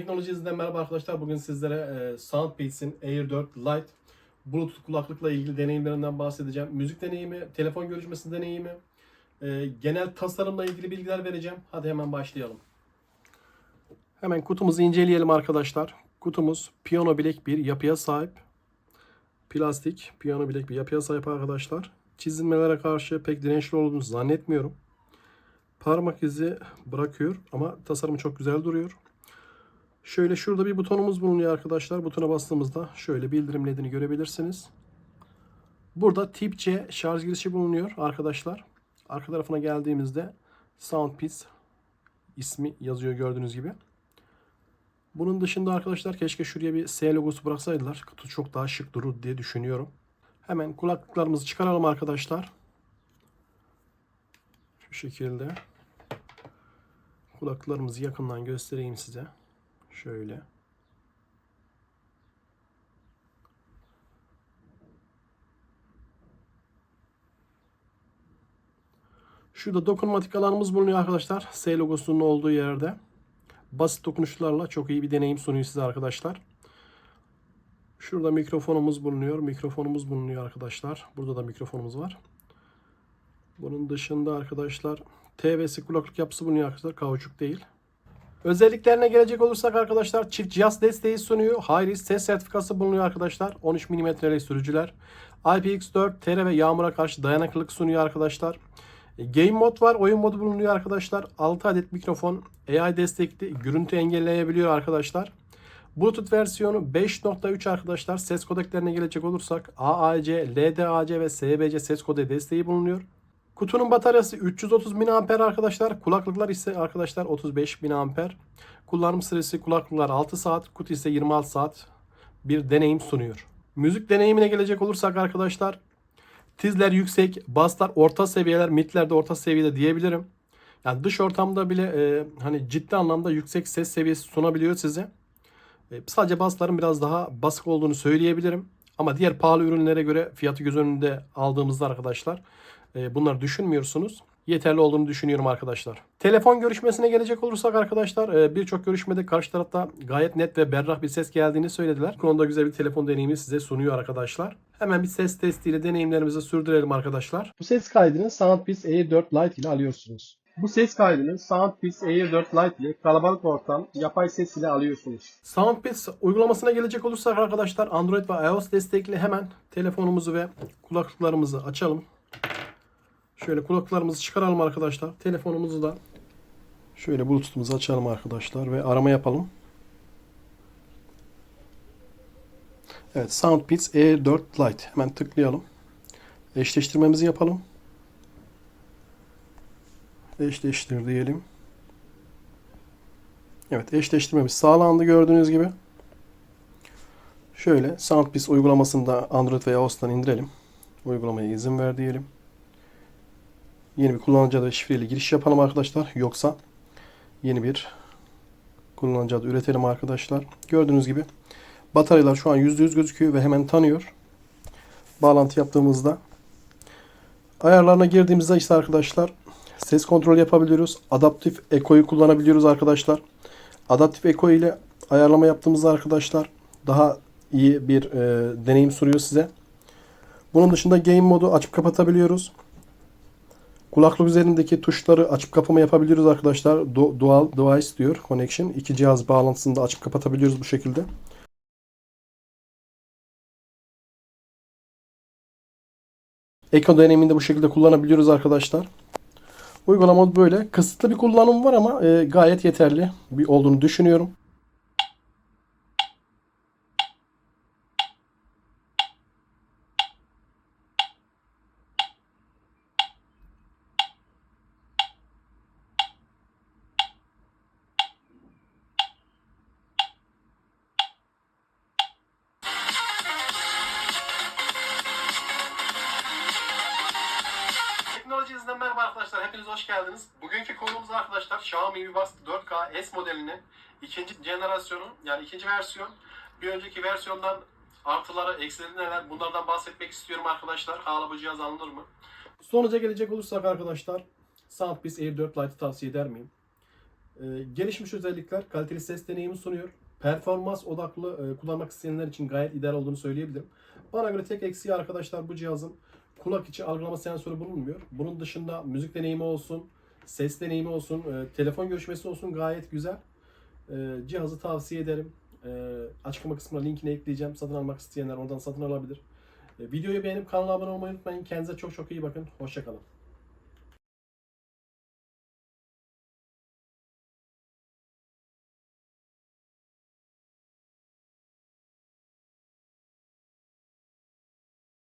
Teknolojisinden merhaba arkadaşlar. Bugün sizlere e, Soundbeats'in Air 4 Lite Bluetooth kulaklıkla ilgili deneyimlerinden bahsedeceğim. Müzik deneyimi, telefon görüşmesi deneyimi, e, genel tasarımla ilgili bilgiler vereceğim. Hadi hemen başlayalım. Hemen kutumuzu inceleyelim arkadaşlar. Kutumuz piyano bilek bir yapıya sahip. Plastik piyano bilek bir yapıya sahip arkadaşlar. Çizilmelere karşı pek dirençli olduğunu zannetmiyorum. Parmak izi bırakıyor ama tasarımı çok güzel duruyor. Şöyle şurada bir butonumuz bulunuyor arkadaşlar. Butona bastığımızda şöyle bildirim ledini görebilirsiniz. Burada tip C şarj girişi bulunuyor arkadaşlar. Arka tarafına geldiğimizde Soundpiece ismi yazıyor gördüğünüz gibi. Bunun dışında arkadaşlar keşke şuraya bir S logosu bıraksaydılar. Kutu çok daha şık durur diye düşünüyorum. Hemen kulaklıklarımızı çıkaralım arkadaşlar. Şu şekilde. Kulaklıklarımızı yakından göstereyim size. Şöyle. Şurada dokunmatik alanımız bulunuyor arkadaşlar. S logosunun olduğu yerde. Basit dokunuşlarla çok iyi bir deneyim sunuyor size arkadaşlar. Şurada mikrofonumuz bulunuyor. Mikrofonumuz bulunuyor arkadaşlar. Burada da mikrofonumuz var. Bunun dışında arkadaşlar TV'si kulaklık yapısı bulunuyor arkadaşlar. Kauçuk değil. Özelliklerine gelecek olursak arkadaşlar çift cihaz desteği sunuyor. High risk ses sertifikası bulunuyor arkadaşlar. 13 mm'lik sürücüler. IPX4 TR ve yağmura karşı dayanıklılık sunuyor arkadaşlar. E, Game mod var. Oyun modu bulunuyor arkadaşlar. 6 adet mikrofon AI destekli. Görüntü engelleyebiliyor arkadaşlar. Bluetooth versiyonu 5.3 arkadaşlar. Ses kodeklerine gelecek olursak AAC, LDAC ve SBC ses kodeği desteği bulunuyor. Kutunun bataryası 330 mAh arkadaşlar. Kulaklıklar ise arkadaşlar 35 mAh. Kullanım süresi kulaklıklar 6 saat, kutu ise 26 saat bir deneyim sunuyor. Müzik deneyimine gelecek olursak arkadaşlar tizler yüksek, baslar orta seviyeler, midler de orta seviyede diyebilirim. Yani dış ortamda bile e, hani ciddi anlamda yüksek ses seviyesi sunabiliyor size. E, sadece basların biraz daha basık olduğunu söyleyebilirim. Ama diğer pahalı ürünlere göre fiyatı göz önünde aldığımızda arkadaşlar bunları düşünmüyorsunuz. Yeterli olduğunu düşünüyorum arkadaşlar. Telefon görüşmesine gelecek olursak arkadaşlar e, birçok görüşmede karşı tarafta gayet net ve berrak bir ses geldiğini söylediler. Bu konuda güzel bir telefon deneyimi size sunuyor arkadaşlar. Hemen bir ses testiyle deneyimlerimizi sürdürelim arkadaşlar. Bu ses kaydını Soundpiece Air 4 Lite ile alıyorsunuz. Bu ses kaydını Soundpiece Air 4 Lite ile kalabalık ortam yapay ses ile alıyorsunuz. Soundpiece uygulamasına gelecek olursak arkadaşlar Android ve iOS destekli hemen telefonumuzu ve kulaklıklarımızı açalım. Şöyle kulaklarımızı çıkaralım arkadaşlar. Telefonumuzu da şöyle Bluetooth'umuzu açalım arkadaşlar ve arama yapalım. Evet Soundbeats Air 4 Lite. Hemen tıklayalım. Eşleştirmemizi yapalım. Eşleştir diyelim. Evet eşleştirmemiz sağlandı gördüğünüz gibi. Şöyle Soundpiece uygulamasını da Android veya iOS'tan indirelim. Uygulamaya izin ver diyelim. Yeni bir kullanıcı adı ve şifreyle giriş yapalım arkadaşlar. Yoksa yeni bir kullanıcı adı üretelim arkadaşlar. Gördüğünüz gibi bataryalar şu an %100 gözüküyor ve hemen tanıyor. Bağlantı yaptığımızda ayarlarına girdiğimizde işte arkadaşlar ses kontrol yapabiliyoruz. Adaptif Echo'yu kullanabiliyoruz arkadaşlar. Adaptif Echo ile ayarlama yaptığımızda arkadaşlar daha iyi bir e, deneyim sunuyor size. Bunun dışında game modu açıp kapatabiliyoruz. Kulaklık üzerindeki tuşları açıp kapama yapabiliyoruz arkadaşlar. Du- Dual device diyor connection. İki cihaz bağlantısını da açıp kapatabiliyoruz bu şekilde. Echo deneyiminde bu şekilde kullanabiliyoruz arkadaşlar. Uygulama böyle. Kısıtlı bir kullanım var ama e, gayet yeterli bir olduğunu düşünüyorum. Hoş geldiniz. Bugünkü konumuz arkadaşlar Xiaomi Mi Buds 4K S modelinin ikinci jenerasyonu yani ikinci versiyon. Bir önceki versiyondan artıları, eksileri neler bunlardan bahsetmek istiyorum arkadaşlar. Hala bu cihaz alınır mı? Sonuca gelecek olursak arkadaşlar Soundpiece Air 4 Lite'ı tavsiye eder miyim? Ee, gelişmiş özellikler, kaliteli ses deneyimi sunuyor. Performans odaklı e, kullanmak isteyenler için gayet ideal olduğunu söyleyebilirim. Bana göre tek eksiği arkadaşlar bu cihazın kulak içi algılama sensörü bulunmuyor. Bunun dışında müzik deneyimi olsun, ses deneyimi olsun, e, telefon görüşmesi olsun gayet güzel. E, cihazı tavsiye ederim. E, açıklama kısmına linkini ekleyeceğim. Satın almak isteyenler oradan satın alabilir. E, videoyu beğenip kanala abone olmayı unutmayın. Kendinize çok çok iyi bakın. Hoşçakalın.